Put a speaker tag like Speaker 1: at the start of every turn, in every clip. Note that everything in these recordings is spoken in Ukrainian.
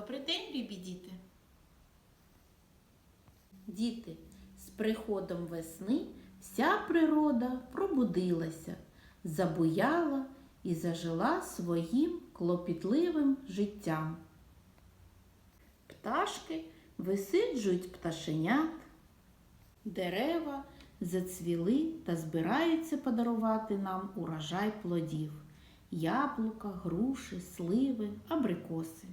Speaker 1: Добрий день, любі діти. Діти, з приходом весни вся природа пробудилася, забуяла і зажила своїм клопітливим життям. Пташки висиджують пташенят, дерева зацвіли та збираються подарувати нам урожай плодів яблука, груші, сливи, абрикоси.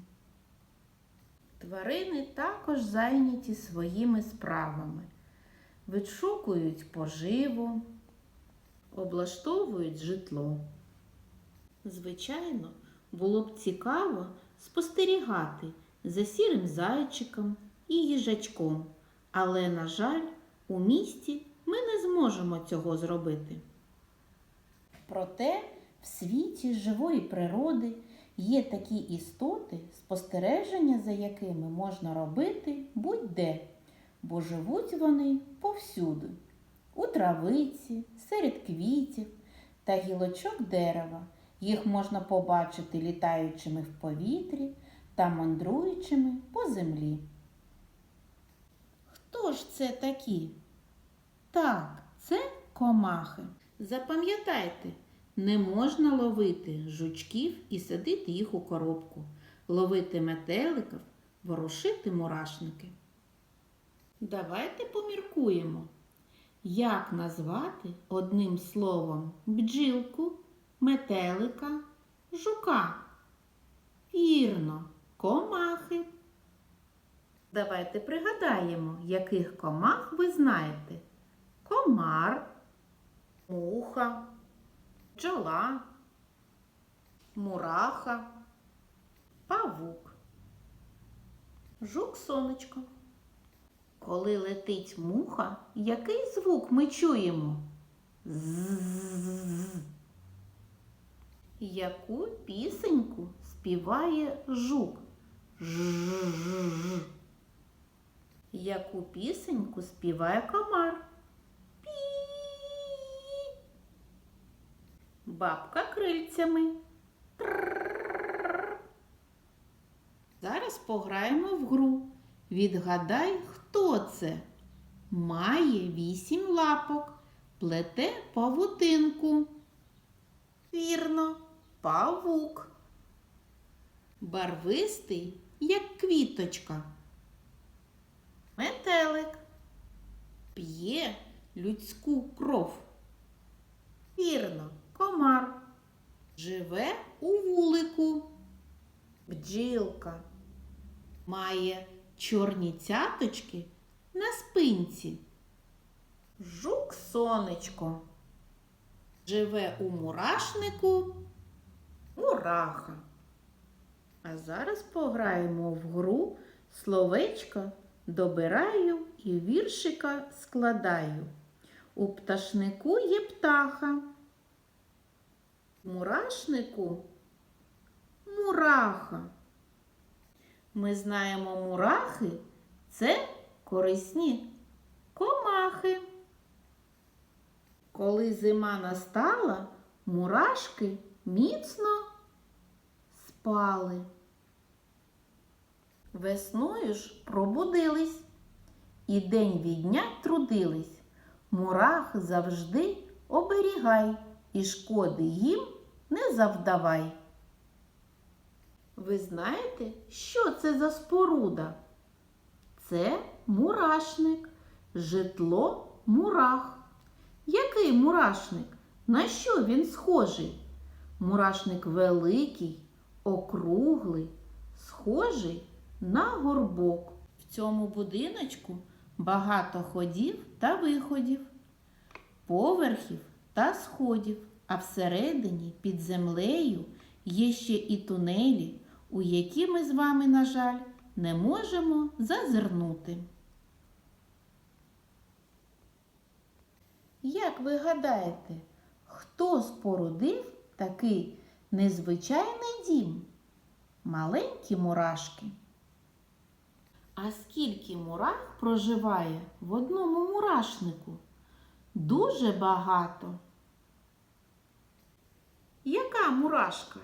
Speaker 1: Тварини також зайняті своїми справами, відшукують поживу, облаштовують житло. Звичайно, було б цікаво спостерігати за сірим зайчиком і їжачком, але, на жаль, у місті ми не зможемо цього зробити. Проте в світі живої природи є такі істоти, спостереження за якими можна робити будь-де, бо живуть вони повсюди, у травиці, серед квітів та гілочок дерева. Їх можна побачити літаючими в повітрі та мандруючими по землі. Хто ж це такі? Так, це комахи. Запам'ятайте, не можна ловити жучків і садити їх у коробку, ловити метеликів, ворушити мурашники. Давайте поміркуємо, як назвати одним словом бджілку, метелика, жука. Вірно, комахи. Давайте пригадаємо, яких комах ви знаєте. Комар, муха, бджола, мураха, павук, жук сонечко. Коли летить муха, який звук ми чуємо? З. Яку пісеньку співає жук? Ж. Яку пісеньку співає комар? Бабка крильцями. Зараз пограємо в гру. Відгадай, хто це? Має вісім лапок, плете павутинку. Вірно, павук. Барвистий, як квіточка. Метелик. П'є людську кров. Вірно, комар. Живе у вулику. Бджілка. Має чорні цяточки на спинці. Жук сонечко. Живе у мурашнику мураха. А зараз пограємо в гру словечка добираю і віршика складаю. У пташнику є птаха. Мурашнику мураха. Ми знаємо мурахи це корисні комахи. Коли зима настала, мурашки міцно спали. Весною ж пробудились і день від дня трудились. Мурах завжди оберігай і шкоди їм не завдавай. Ви знаєте, що це за споруда? Це мурашник, житло мурах. Який мурашник? На що він схожий? Мурашник великий, округлий, схожий на горбок. В цьому будиночку багато ходів та виходів, поверхів та сходів, а всередині під землею є ще і тунелі, у які ми з вами, на жаль, не можемо зазирнути. Як ви гадаєте, хто спорудив такий незвичайний дім? Маленькі мурашки. А скільки мурах проживає в одному мурашнику? Дуже багато. Мурашка?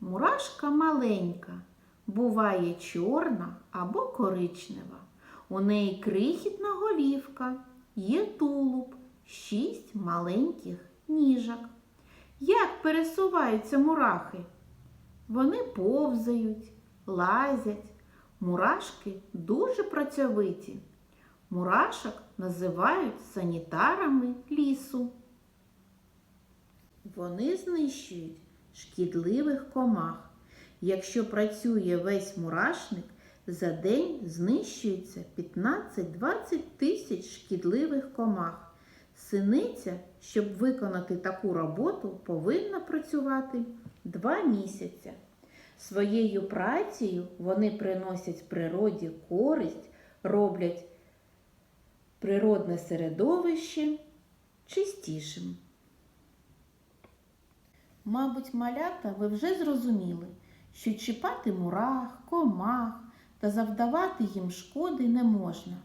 Speaker 1: Мурашка маленька, буває чорна або коричнева. У неї крихітна голівка, є тулуб, шість маленьких ніжок. Як пересуваються мурахи? Вони повзають, лазять. Мурашки дуже працьовиті. Мурашок називають санітарами лісу. Вони знищують шкідливих комах. Якщо працює весь мурашник, за день знищується 15-20 тисяч шкідливих комах. Синиця, щоб виконати таку роботу, повинна працювати 2 місяці. Своєю працею вони приносять природі користь, роблять природне середовище чистішим. Мабуть, малята, ви вже зрозуміли, що чіпати мурах, комах та завдавати їм шкоди не можна.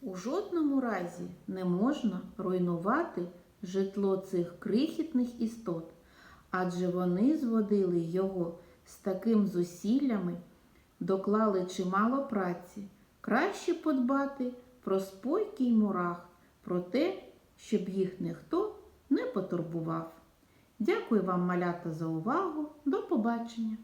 Speaker 1: У жодному разі не можна руйнувати житло цих крихітних істот, адже вони зводили його з таким зусиллями, доклали чимало праці. Краще подбати про спокій мурах, про те, щоб їх ніхто не потурбував. Дякую вам, малята, за увагу. До побачення!